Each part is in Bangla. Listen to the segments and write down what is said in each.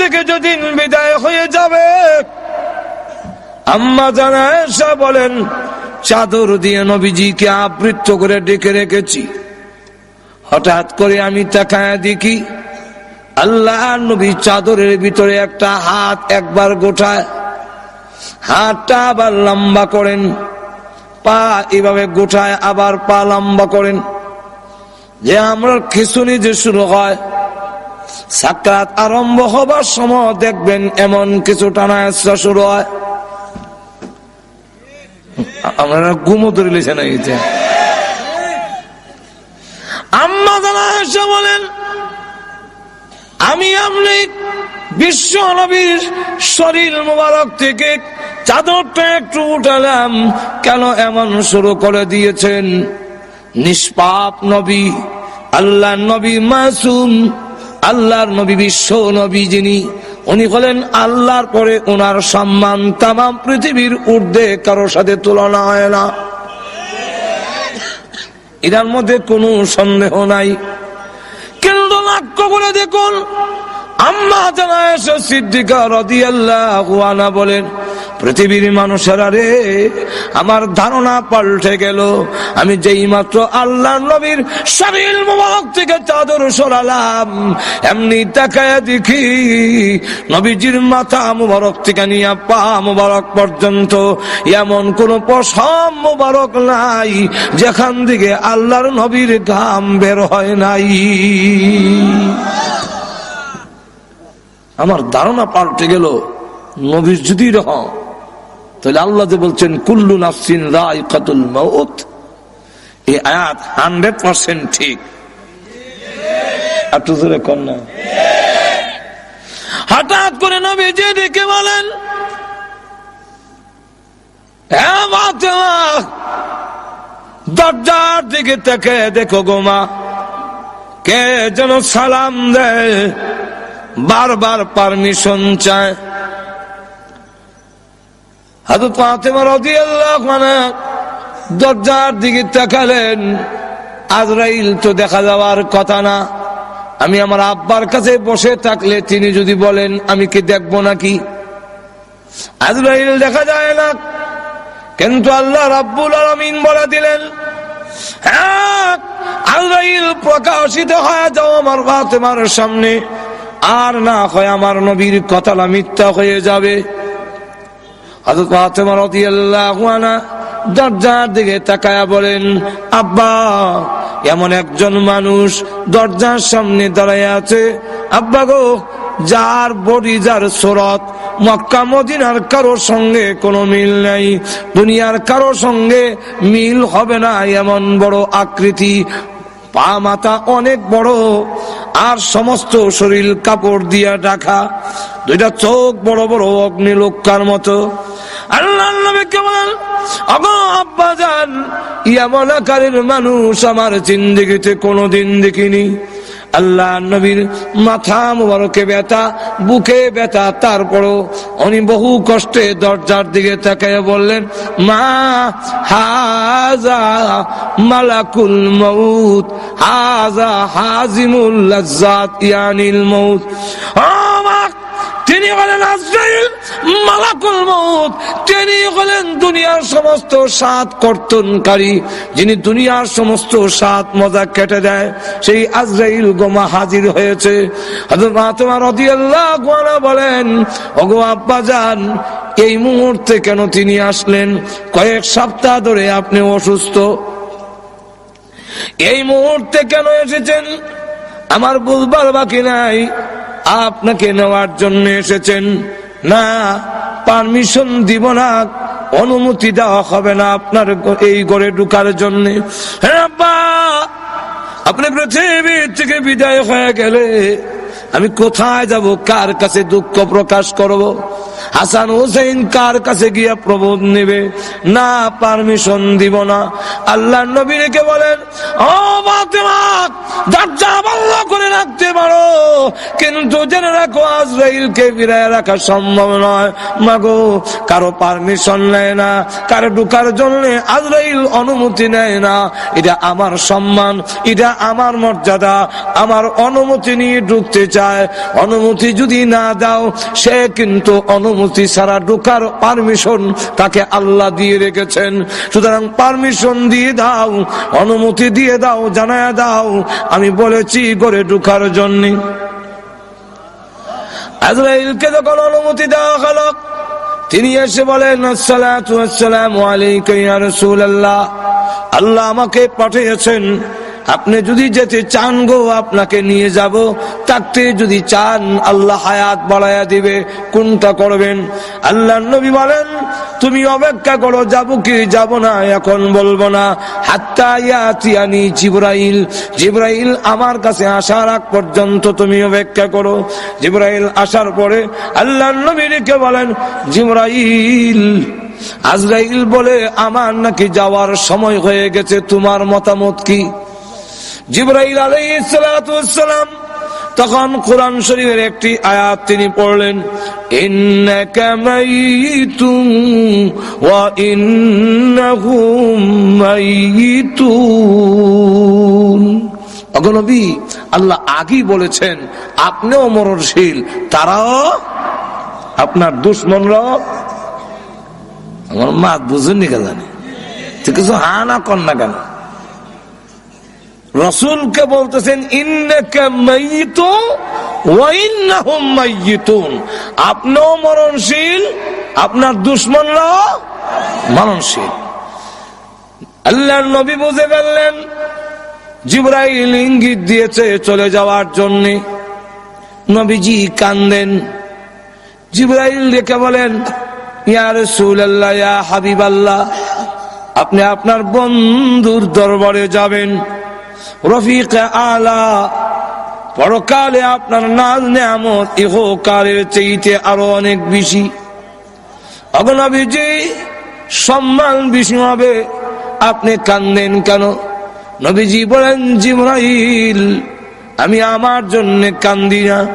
থেকে বিদায় হয়ে যাবে, আম্মা জানা এসে বলেন, চাদর দিয়ে নবীজিকে আবৃত্ত করে ডেকে রেখেছি। হঠাৎ করে আমি তাকায় দেখি, আল্লাহ নবী চাদরের ভিতরে একটা হাত একবার গোটায় হাতটা আবার লম্বা করেন। পা এভাবে গোটায় আবার পা লম্বা করেন। যে আমরা খিচুনি যে শুরু হয়, সাক্ষাৎ আরম্ভ হবার সময় দেখবেন এমন কিছু টানা শুরু হয়। আপনারা গুমো ধরে লিখেন এইটা আম্মা জানা বলেন আমি আপনি বিশ্ব নবীর শরীর মোবারক থেকে চাদরটা একটু উঠালাম, কেন এমন শুরু করে দিয়েছেন? নিষ্পাপ নবী আল্লাহ নবী মাসুম, আল্লাহর নবী বিশ্ব নবী যিনি, উনি হলেন আল্লাহর পরে ওনার সম্মান তাম পৃথিবীর ঊর্ধ্বে কারোর সাথে তুলনা হয় না। এটার মধ্যে কোনো সন্দেহ নাই। লক্ষ্য করে দেখুন। আম্মা জানা এসে সিদ্দিকা রদিয়াল্লাহ বলেন পৃথিবীর মানুষেরা রে, আমার ধারণা পাল্টে গেল। আমি যেই মাত্র আল্লাহ নবীর শরীর মুবারক থেকে চাদর সরালাম, এমনি তাকায় দেখি নবীজির মাথা মুবারক থেকে নিয়ে পা মুবারক পর্যন্ত এমন কোন পশম মুবারক নাই, যেখান থেকে আল্লাহর নবীর ঘাম বের হয় নাই। আমার ধারণা পাল্টে গেল, নবীর যদি রহ তাহলে আল্লাহ যে বলছেন, কুল্লু নাফসিন রায় কাতুল মৌত এই আয়াত হান্ড্রেড পার্সেন্ট ঠিক। একটু ধরে কন্যা হঠাৎ করে নবী যে ডেকে বলেন দরজার দিকে তাকে দেখো গোমা কে যেন সালাম দেয়, বারবার পারমিশন চায়। আনহা দরজার দিকে তাকালেন। আজরাইল তো দেখা যাওয়ার কথা না। আমি আমার আব্বার কাছে বসে থাকলে তিনি যদি বলেন, আমি কি দেখব নাকি? আজরাইল দেখা যায় না। কিন্তু আল্লাহ রাব্বুল আলামিন বলে দিলেন হ্যাঁ আজরাইল প্রকাশিত হয়ে যাও আমার ফাতেমার সামনে। আর না হয় আমার নবীর কথাটা মিথ্যা হয়ে যাবে। হযরত ফাতেমা রাদিয়াল্লাহু আনহা দরজার দিকে তাকায়া বলেন, আব্বা, এমন একজন মানুষ দরজার সামনে দাঁড়ায় আছে। আব্বা গো, যার বডি, যার সুরত, মক্কা, মদিনার কারও সঙ্গে কোনো মিল নাই। দুনিয়ার কারও সঙ্গে মিল হবে না এমন বড় আকৃতি। পা, মাথা অনেক বড়। আর সমস্ত শরীর কাপড় দিয়া ঢাকা। দুইটা চোখ বড় বড় অগ্নি লোকার মতো। আল্লাহ নবীকে বলেন, অগো আব্বা যান এমন মানুষ আমার জিন্দিগিতে কোনোদিন দেখিনি। আল্লাহ নবীর মাথা মুবারকে ব্যথা, বুকে ব্যথা, তারপরও উনি বহু কষ্টে দরজার দিকে তাকায় বললেন, মা হাজা মালাকুল মউত, হাজা হাজিমুল লাজ্জাত ইয়ানিল মউত। ও তিনি বলেন, আজরাইল মালাকুল মউত। তিনি হলেন দুনিয়ার সমস্ত সাত কর্তনকারী, যিনি দুনিয়ার সমস্ত সাত মজা কেটে দেয়। সেই আজরাইল গোমা হাজির হয়েছে। বলেন, ওগো আব্বা জান, এই মুহূর্তে কেন তিনি আসলেন? কয়েক সপ্তাহ ধরে আপনি অসুস্থ। এই মুহূর্তে কেন এসেছেন? আমার বুঝবার বাকি নাই। আপনাকে নেওয়ার জন্য এসেছেন। না পারমিশন দিব না, অনুমতি দেওয়া হবে না আপনার এই ঘরে ঢুকার জন্য। হ্যাঁ আব্বা, আপনি পৃথিবীর থেকে বিদায় হয়ে গেলে আমি কোথায় যাব, কার কাছে দুঃখ প্রকাশ করব? হাসান হোসেন কার কাছে গিয়া প্রবোধ নেবে? না পারমিশন দিব না। আল্লাহ নবীকে বলেন, ও করে রাখতে পারো কিন্তু জেনে রাখো, আজরাইলকে ফিরায় রাখা সম্ভব নয়। মাগো, কারও পারমিশন নেয় না, কারও ঢুকার জন্য আজরাইল অনুমতি নেয় না। এটা আমার সম্মান, এটা আমার মর্যাদা। আমার অনুমতি নিয়ে ঢুকতে চায়। অনুমতি যদি না দাও, সে কিন্তু অনুমতি ছাড়া ঢুকার পারমিশন তাকে আল্লাহ দিয়ে রেখেছেন। সুতরাং পারমিশন দিয়ে দাও, অনুমতি দিয়ে দাও, জানায় দাও। আমি বলেছি করে ঢুকার জন্য। আজরাইলকে যখন অনুমতি দেওয়া হলো, তিনি এসে বলেন আসসালাম আলাইকুম আলাইকা ইয়া রাসূলুল্লাহ, আল্লাহ আমাকে পাঠিয়েছেন আপনি যদি যেতে চান গো, আপনাকে নিয়ে যাব। থাকতে যদি চান, আল্লাহ হায়াত বাড়ায়া দিবে। কোনটা করবেন? আল্লাহ নবী বলেন, তুমি অপেক্ষা করো, যাব কি? যাব না, এখন বলব না। হাত্তা জিব্রাইল। জিব্রাইল আমার কাছে আসার আগ পর্যন্ত তুমি অপেক্ষা করো। জিব্রাইল আসার পরে আল্লাহ নবীকে বলেন, জিব্রাইল। আজরাইল বলে, আমার নাকি যাওয়ার সময় হয়ে গেছে। তোমার মতামত কি? জিব্রাইল আলাইসালাম তখন কোরআন শরীফের একটি আয়াত তিনি পড়লেন অগনবী আল্লাহ আগেই বলেছেন, আপনিও মরণশীল, তারাও আপনার দুশ্মনরাও আমার মা বুঝেননি কে জানে? তুই কিছু হা না কর না কেন? রসুলকে বলতেছেন আপনিও মরণশীল, আপনার দুশ্মনরাও মরণশীল। আল্লাহ নবী বুঝে ফেললেন, জিব্রাইল ইঙ্গিত দিয়েছে চলে যাওয়ার জন্য। নবীজি কান্দেন। জিব্রাইল রেখে বলেন, ইয়া রাসূলুল্লাহ, ইয়া হাবিবাল্লাহ, আপনি আপনার বন্ধুর দরবারে যাবেন। রফিক আলা, পরকালে আপনার নাজ নেয়ামত, ইহকালের চেয়েতে আরও অনেক বেশি। অবনবীজি সম্মান বেশি হবে। আপনি কান্দেন কেন? নবীজি বলেন, জিব্রাইল, আমি আমার জন্য কান্দি না।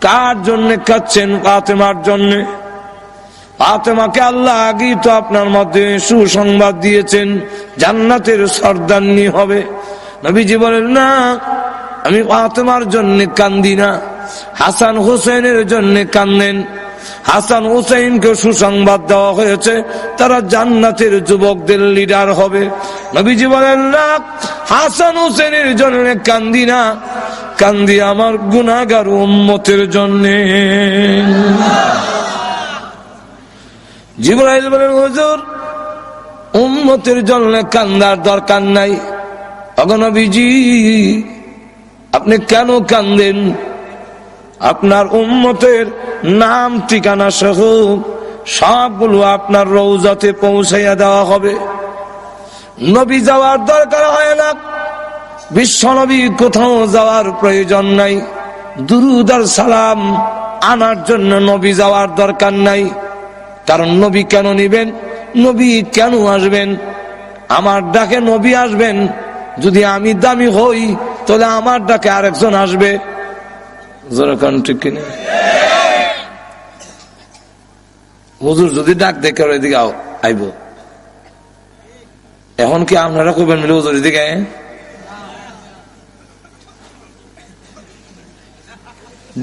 কার জন্য কাচ্ছেন ফাতেমার জন্য। ফাতেমাকে আল্লাহ আগেই তো আপনার মধ্যে সুসংবাদ দিয়েছেন, জান্নাতের সর্দান্নি হবে। নবীজি বলেন, না, আমি ফাতেমার জন্য কান্দি না। হাসান হোসেনের জন্য কান্দেন। হাসান হুসেনকে সুসংবাদ দেওয়া হয়েছে, তারা জান্নাতের যুবকদের লিডার হবে। নবীজি বলেন, না, হাসান হুসেনের জন্য কান্দি না। কান্দি আমার গুনাগার উম্মতের জন্যে। জিবরাইল বলেন, হুজুর, উম্মতের জন্য কান্দার দরকার নাই। অগনবীজি আপনি কেন কান্দেন? আপনার উম্মতের নাম, ঠিকানা সহ সবগুলো আপনার রৌজাতে পৌঁছাইয়া দেওয়া হবে। নবী যাওয়ার দরকার হয় না। বিশ্ব নবী কোথাও যাওয়ার প্রয়োজন নাই। দুরুদার সালাম আনার জন্য নবী যাওয়ার দরকার নাই। কারণ নবী কেন নিবেন? নবী কেন আসবেন? আমার ডাকে নবী আসবেন? যদি আমি দামি হই, তাহলে আমার ডাকে আরেকজন আসবে। কিনা হুজুর, যদি ডাক দেখে এদিকে আইব। এখন কি আপনারা কবেন মিলে হুজুর এদিকে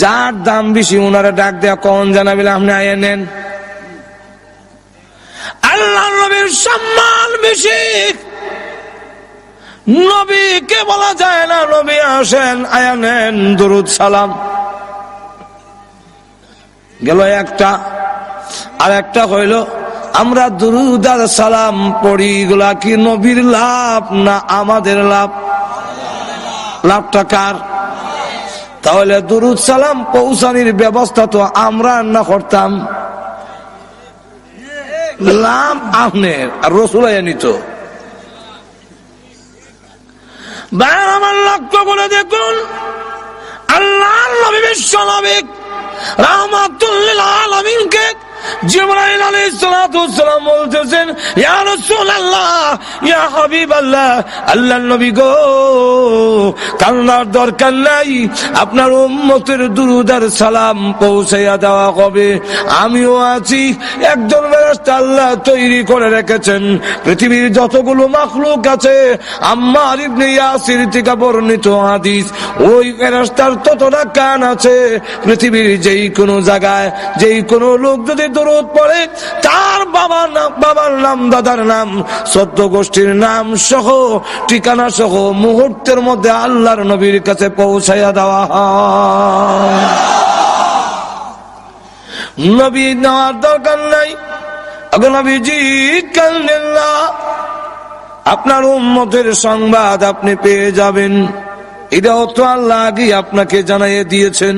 যার দাম বেশি ওনারা ডাক দেয়া কখন জানাবিলে আপনি আয়া নেন। আল্লাহ সম্মান বেশি। নবীকে বলা যায় না, নবী আসেন, আয়া নেন, দরুদ, সালাম। গেল একটা, আর একটা হইল, আমরা দুরুদ আর সালাম পড়ি গুলা কি নবীর লাভ না আমাদের লাভ? লাভটা কার? তাহলে দুরুদ, সালাম পৌঁছানির ব্যবস্থা তো আমরা না করতাম। লাভ আপনার আর রসুলাই নিত। আমার লক্ষ্য করে দেখুন। আল্লাহ বিশ্ব নবী রহমাতুল্লিল আলামিনকে আপনার উম্মতের সালাম পৌঁছাইয়া দেওয়া হবে। আমিও আছি, একজন আল্লাহ তৈরি করে রেখেছেন। পৃথিবীর যতগুলো মাখলুক আছে ইবনে ইয়াসির থেকে বর্ণিত হাদিস, ওই ফেরেশতার ততটা কান আছে। পৃথিবীর যেই কোনো জায়গায়, যেই কোনো লোক যদি দরুদ পড়ে তার বাবার নাম বাবার নাম, দাদার নাম সত্য গোষ্ঠীর নাম সহ, ঠিকানা সহ মুহূর্তের মধ্যে আল্লাহর নবীর কাছে পৌঁছাইয়া দেওয়া নবী নেওয়ার দরকার নাই। নবীজি কান্দেন না? আপনার উম্মতের সংবাদ আপনি পেয়ে যাবেন। এটাও তো আল্লাহ আগে আপনাকে জানাইয়ে দিয়েছেন।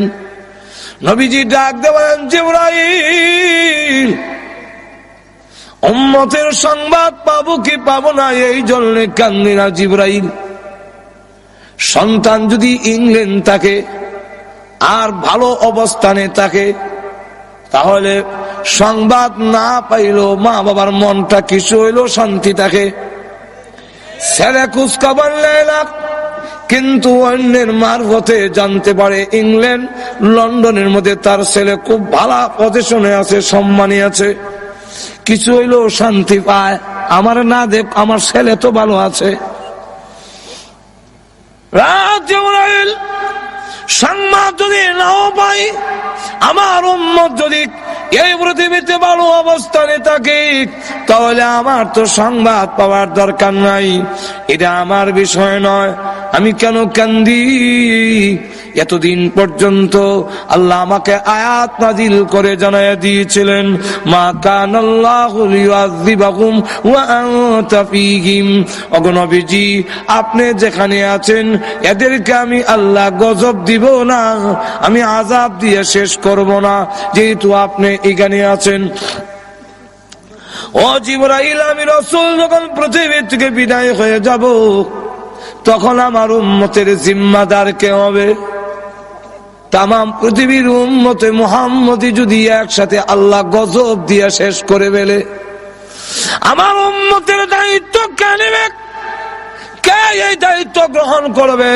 নবীজি ডাক দেবেন জিব্রাইল, উম্মতের সংবাদ পাবো কি পাবো না, এই জন্য কান্দিনা জিব্রাইল। সন্তান যদি ইংল্যান্ড থাকে আর ভালো অবস্থানে থাকে, তাহলে সংবাদ না পাইলো মা বাবার মনটা কিছু হইল শান্তি থাকে। ছেলে কুচকাবার লাগ কিন্তু অন্যের মারফতে জানতে পারে ইংল্যান্ড, লন্ডনের মধ্যে তার ছেলে খুব ভালো পজিশনে আছে, সম্মানী আছে। কিছু হইলেও শান্তি পায়। আমার না দেব আমার ছেলে তো ভালো আছে। সংবাদ যদি নাও পাই, আমার উম্মত যদি এই পৃথিবীতে ভালো অবস্থানে থাকে, তাহলে আমার তো সংবাদ পাওয়ার দরকার নাই। এটা আমার বিষয় নয়, আমি কেন কান্দি? এতদিন পর্যন্ত আল্লাহ আমাকে আয়াত নাজিল করে জানাইয়া দিয়েছিলেন, মা কান আল্লাহ ওয়া অগনবীজি আপনি যেখানে আছেন, এদেরকে আমি আল্লাহ গজব দিব না, আমি আজাব দিয়ে শেষ করব না। যেহেতু আপনি এখানে আছেন, ও জিবরাইল, আমি রসুল যখন পৃথিবীর থেকে বিদায় হয়ে যাব, তখন আমার উম্মতের জিম্মাদার কে হবে? তাম পৃথিবীর উম্মতে মোহাম্মদি যদি একসাথে আল্লাহ গজব দিয়ে শেষ করে ফেলে, আমার উম্মতের দায়িত্ব কে নেবে? কে এই দায়িত্ব গ্রহণ করবে?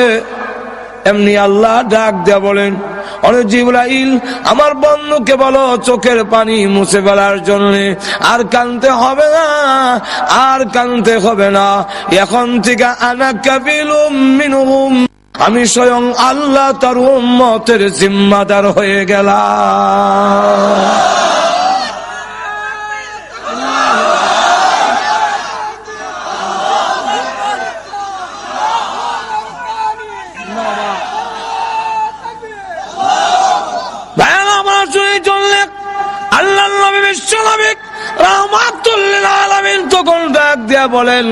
এমনি আল্লাহ ডাক দেয়া বলেন অনেক জিবরাইল, আমার বন্ধুকে বলো, চোখের পানি মুছে ফেলার জন্য আর কানতে হবে না, আর কানতে হবে না। এখন থেকে আনা কাবিল আমি স্বয়ং আল্লাহ তার উম্মতের জিম্মাদার হয়ে গেলাম। আল্লাহ নবী বিশ্ব নবী রহমাতুল্লিল আলামিন তখন ডাক দিয়া বলেন,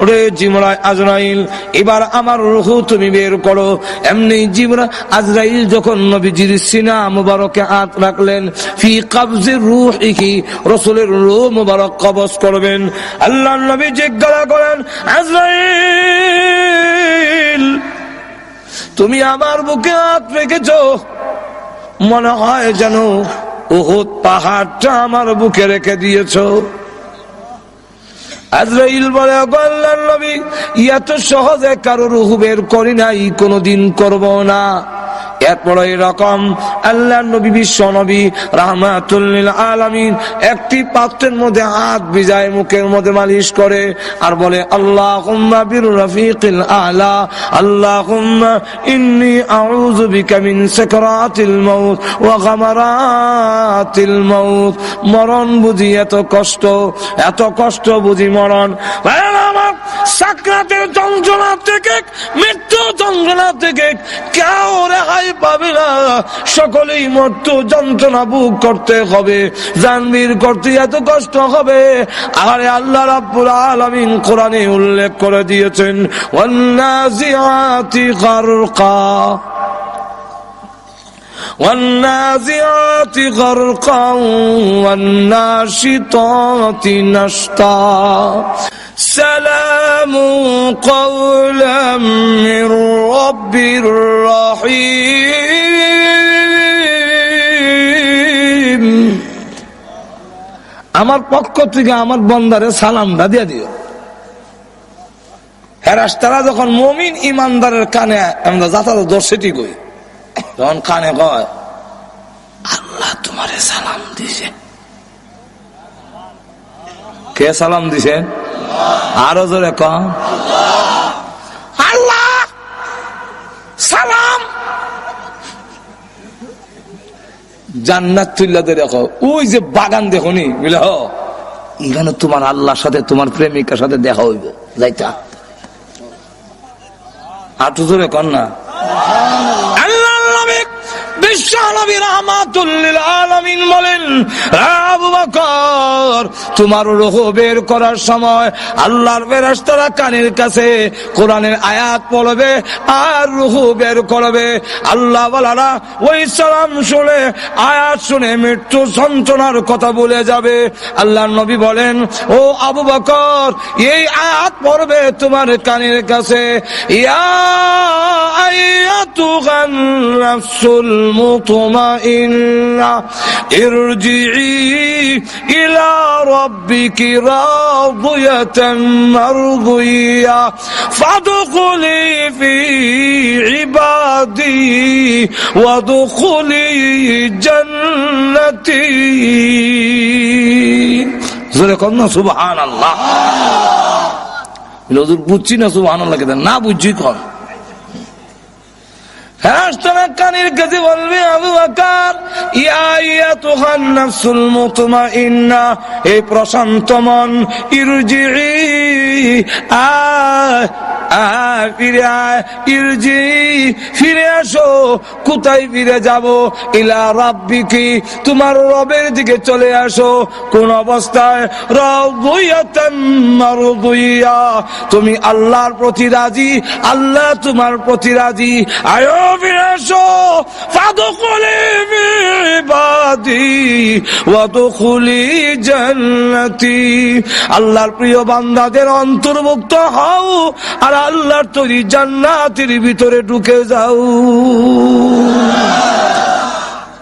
ওরে জিমরা আজরাইল, এবার আমার রুহু তুমি বের করো। এমনি জিমরা আজরাইল যখন নবীজির সিনা মুবারকে হাত রাখলেন, ফি কবজির রূহিহি, রাসূলের রূহ মুবারক কবজ করবেন। আল্লাহ নবী জিজ্ঞাসা করেন, আজরাইল, তুমি আমার বুকে হাত রেখেছো? মনে হয় যেন উহুদ পাহাড়টা আমার বুকে রেখে দিয়েছ। আজরাইল বলে আল্লাহর নবী তো সহজে কারও রুহু বের করি নাই কোনোদিন করব না। এরপর এরকম আল্লাহ নবী, বিশ্ব নবী রাহমাতুল্লিল আলামিন একটি পাত্রের মধ্যে হাত বিজায় মুখের মধ্যে মালিশ করে আর বলে আল্লাহ বির রফিকিল আলা আল্লাহ ইন্নি আউযু বিকা মিন সাকরাতিল মাউত ওয়া গামারাতিল মরণ বুঝি এত কষ্ট এত কষ্ট বুঝি মরণ। আমার সাকরাতের যন্ত্রণা থেকে মৃত্যু যন্ত্রণা থেকে কেউ রেহাই পাবে না সকলেই মৃত্যু যন্ত্রণা বুক করতে হবে জানবীর করতে এত কষ্ট হবে আরে আল্লাহ রাব্বুল আলামিন কোরআনে উল্লেখ করে দিয়েছেন ওয়ান্নাজিআতি গারকা والنازعات غرقا والناشطات نشطا سلام فاعلموا قولا من رب رحيم আমার পক্ষ থেকে আমার বন্দারে সালামটা দিয়ে দিও। হেরাস্তারা যখন মমিন ইমানদারের কানে, আমরা যাতায়াত দর্শিটি কই? তখন কানে কয়, আল্লাহ তোমারে সালাম দিছে। কে সালাম দিছে? আরও জোরে আল্লাহ! সালাম! জান্নাত তুল্লাতে দেখো ওই যে বাগান দেখো নি বুঝলে এখানে তোমার আল্লাহর সাথে তোমার প্রেমিকার সাথে দেখা হইব। যাইতা। হাঁটু ধরে কর না। আল্লাহ মৃত্যু যন্ত্রণার কথা বলে যাবে। আল্লাহর নবী বলেন, ও আবু বকর, এই আয়াত পড়বে তোমার কানের কাছে। ইয়া আইয়াতুহান নাফসুল ইরজিই ইলা রাব্বিকি রাদিয়াতান মারদিয়া ফাদখুলি ফি ইবাদি ওয়াদখুলি জান্নাতি জোরে কর না, সুবহানাল্লাহ। হুজুর বুঝছি না সুবহানাল্লাহ কেন না বুঝছি, কর। কানের কাছে বলবে আবু আকার ইয়া তোহান নাফসুল মুতমাইন্না এই প্রশান্ত মন ইরুজি আয় ফিরে আসো, কোথায় ফিরে যাব? ইলা রাব্বিকি, তোমার রবের দিকে চলে আসো। কোন অবস্থায় তুমি আল্লাহর প্রতি রাজি, আল্লাহ তোমার প্রতি রাজি। আয়ো, ফিরে আসো আল্লাহর প্রিয় বান্দাদের অন্তর্ভুক্ত হও, আর আল্লাহর তৈরি জান্নাতের ভিতরে ঢুকে যাও।